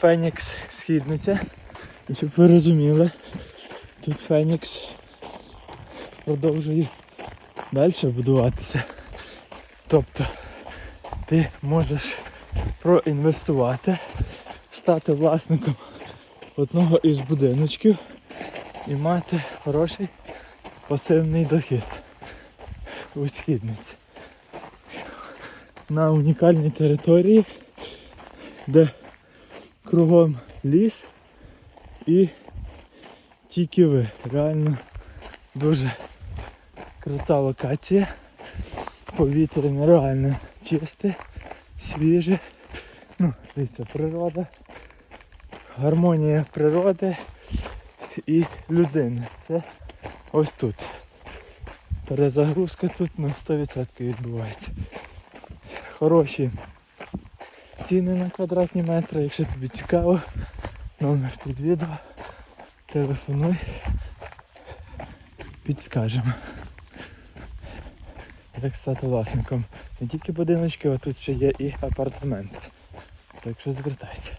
Фенікс східниця. І щоб ви розуміли, тут Фенікс продовжує далі будуватися. Тобто ти можеш проінвестувати, стати власником одного із будиночків і мати хороший пасивний дохід у східниці. На унікальній території, де кругом ліс і тільки ви. Реально дуже крута локація. Повітря нереально чисте, свіже. Ну, дивіться, природа, гармонія природи і людини. Це ось тут. Перезагрузка тут на 100% відбувається. Хороші ціни на квадратні метри, якщо тобі цікаво, номер під відео. Телефонуй, підскажемо. Як стати власником не тільки будиночки, а тут ще є і апартаменти. Так що звертайте.